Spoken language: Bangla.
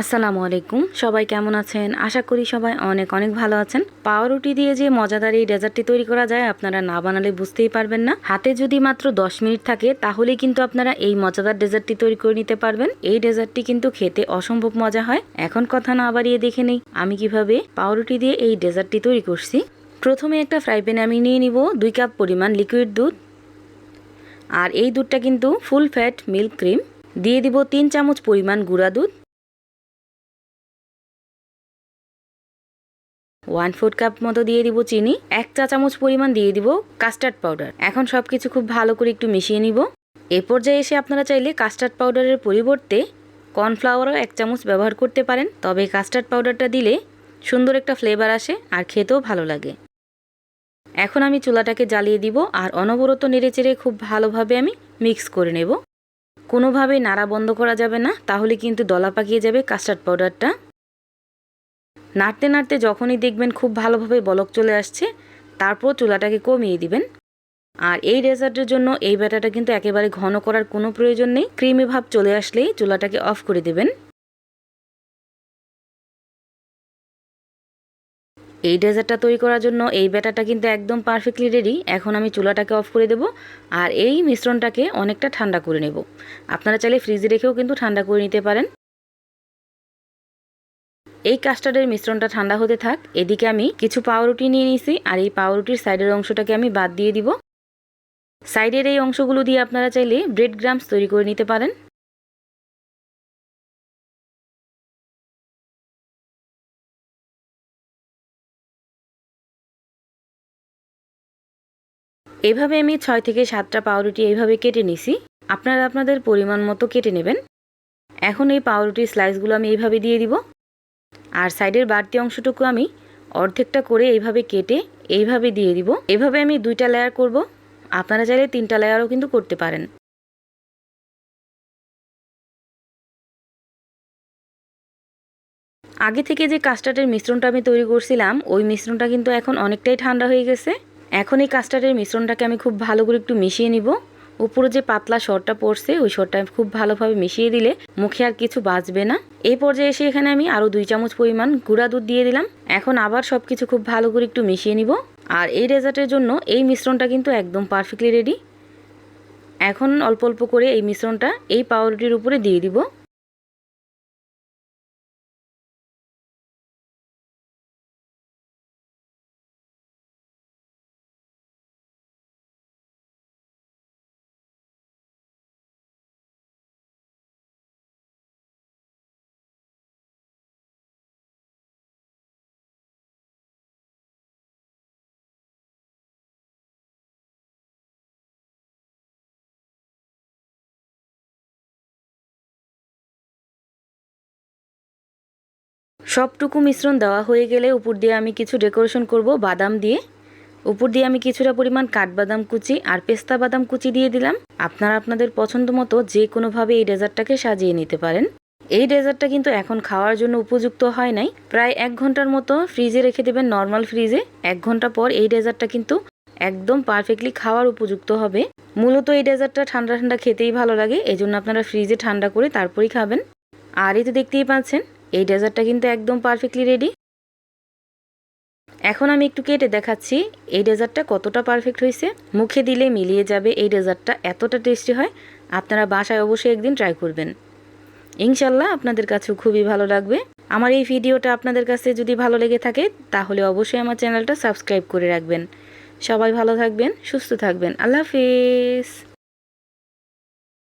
আসসালামু আলাইকুম। সবাই কেমন আছেন? আশা করি সবাই অনেক অনেক ভালো আছেন। পাউরুটি দিয়ে যে মজাদার এই ডেজার্টটি তৈরি করা যায় আপনারা না বানালে বুঝতেই পারবেন না। হাতে যদি মাত্র দশ মিনিট থাকে, তাহলেই কিন্তু আপনারা এই মজাদার ডেজার্টটি তৈরি করে নিতে পারবেন। এই ডেজার্টটি কিন্তু খেতে অসম্ভব মজা হয়। এখন কথা না বাড়িয়ে দেখে নেই, আমি কীভাবে পাউরুটি দিয়ে এই ডেজার্টটি তৈরি করছি। প্রথমে একটা ফ্রাই প্যানে আমি নিয়ে নিব দুই কাপ পরিমাণ লিকুইড দুধ। আর এই দুধটা কিন্তু ফুল ফ্যাট মিল্ক ক্রিম। দিয়ে দিব তিন চামচ পরিমাণ গুঁড়া দুধ। ওয়ান ফোর কাপ মতো দিয়ে দিব চিনি, এক চা চামচ পরিমাণ দিয়ে দিব কাস্টার্ড পাউডার এখন সব কিছু খুব ভালো করে একটু মিশিয়ে নিব। এ পর্যায়ে এসে আপনারা চাইলে কাস্টার্ড পাউডারের পরিবর্তে কর্নফ্লাওয়ারও এক চামচ ব্যবহার করতে পারেন, তবে কাস্টার্ড পাউডারটা দিলে সুন্দর একটা ফ্লেভার আসে আর খেতেও ভালো লাগে। এখন আমি চুলাটাকে জ্বালিয়ে দিব আর অনবরত নেড়েচেড়ে খুব ভালোভাবে আমি মিক্স করে নেব। কোনোভাবেই নাড়া বন্ধ করা যাবে না, তাহলে কিন্তু দলা পাকিয়ে যাবে কাস্টার্ড পাউডারটা নাড়তে নাড়তে যখনই দেখবেন খুব ভালোভাবে বলক চলে আসছে, তারপর চুলাটাকে কমিয়ে দিবেন। আর এই ডেজার্টের জন্য এই ব্যাটাটা কিন্তু একেবারে ঘন করার কোনো প্রয়োজন নেই, ক্রিমি ভাব চলে আসলেই চুলাটাকে অফ করে দেবেন। এই ডেজার্টটা তৈরি করার জন্য এই ব্যাটারটা কিন্তু একদম পারফেক্টলি রেডি, এখন আমি চুলাটাকে অফ করে দেব আর এই মিশ্রণটাকে অনেকটা ঠান্ডা করে নেব। আপনারা চাইলে ফ্রিজে রেখেও কিন্তু ঠান্ডা করে নিতে পারেন। এই কাস্টার্ডের মিশ্রণটা ঠান্ডা হতে থাক, এদিকে আমি কিছু পাউরুটি নিয়ে নিয়েছি আর এই পাউরুটির সাইডের অংশটাকে আমি বাদ দিয়ে দিব। সাইডের এই অংশগুলো দিয়ে আপনারা চাইলে ব্রেড গ্রামস তৈরি করে নিতে পারেন। এভাবে আমি ছয় থেকে সাতটা পাউরুটি এইভাবে কেটে নিছি। আপনারা আপনাদের পরিমাণ মতো কেটে নেবেন। এখন এই পাউরুটির স্লাইসগুলো আমি এইভাবে দিয়ে দিব। আর সাইডের বাড়তি অংশটুকু আমি অর্ধেকটা করে এইভাবে কেটে এইভাবে দিয়ে দিব। এভাবে আমি দুইটা লেয়ার করব। আপনারা চাইলে তিনটা লেয়ারও কিন্তু করতে পারেন। আগে থেকে যে কাস্টার্ডের মিশ্রণটা আমি তৈরি করছিলাম, ওই মিশ্রণটা কিন্তু এখন অনেকটাই ঠান্ডা হয়ে গেছে। এখন এই কাস্টার্ডের মিশ্রণটাকে আমি খুব ভালো করে একটু মিশিয়ে নিব। উপরে যে পাতলা সরটা পড়ছে, ওই সরটা খুব ভালোভাবে মিশিয়ে দিলে মুখে আর কিছু বাঁচবে না। এই পর্যায়ে এসে এখানে আমি আরও দুই চামচ পরিমাণ গুঁড়া দুধ দিয়ে দিলাম। এখন আবার সব কিছু খুব ভালো করে একটু মিশিয়ে নিব। আর এই ডেজার্টের জন্য এই মিশ্রণটা কিন্তু একদম পারফেক্টলি রেডি। এখন অল্প অল্প করে এই মিশ্রণটা এই পাউরুটির উপরে দিয়ে দিব। সবটুকু মিশ্রণ দেওয়া হয়ে গেলে উপর দিয়ে আমি কিছু ডেকোরেশন করব বাদাম দিয়ে। উপর দিয়ে আমি কিছুটা পরিমাণ কাঠবাদাম কুচি আর পেস্তা বাদাম কুচি দিয়ে দিলাম। আপনারা আপনাদের পছন্দ মতো যে কোনোভাবে এই ডেজার্টটাকে সাজিয়ে নিতে পারেন। এই ডেজার্টটা কিন্তু এখন খাওয়ার জন্য উপযুক্ত হয় নাই। প্রায় এক ঘণ্টার মতো ফ্রিজে রেখে দেবেন নর্মাল ফ্রিজে। এক ঘণ্টা পর এই ডেজার্টটা কিন্তু একদম পারফেক্টলি খাওয়ার উপযুক্ত হবে। মূলত এই ডেজার্টটা ঠান্ডা ঠান্ডা খেতেই ভালো লাগে এই জন্য আপনারা ফ্রিজে ঠান্ডা করে তারপরেই খাবেন। আর এই তো দেখতেই পাচ্ছেন এই ডেজার্টটা কিন্তু একদম পারফেক্টলি রেডি। এখন আমি একটু কেটে দেখাচ্ছি এই ডেজার্টটা কতটা পারফেক্ট হয়েছে। মুখে দিলে মিলিয়ে যাবে এই ডেজার্টটা, এতটা টেস্টি হয়, আপনারা বাসায় অবশ্যই একদিন ট্রাই করবেন। ইনশাল্লাহ আপনাদের কাছেও খুবই ভালো লাগবে। আমার এই ভিডিওটা আপনাদের কাছে যদি ভালো লেগে থাকে, তাহলে অবশ্যই আমার চ্যানেলটা সাবস্ক্রাইব করে রাখবেন। সবাই ভালো থাকবেন, সুস্থ থাকবেন। আল্লাহ হাফিজ।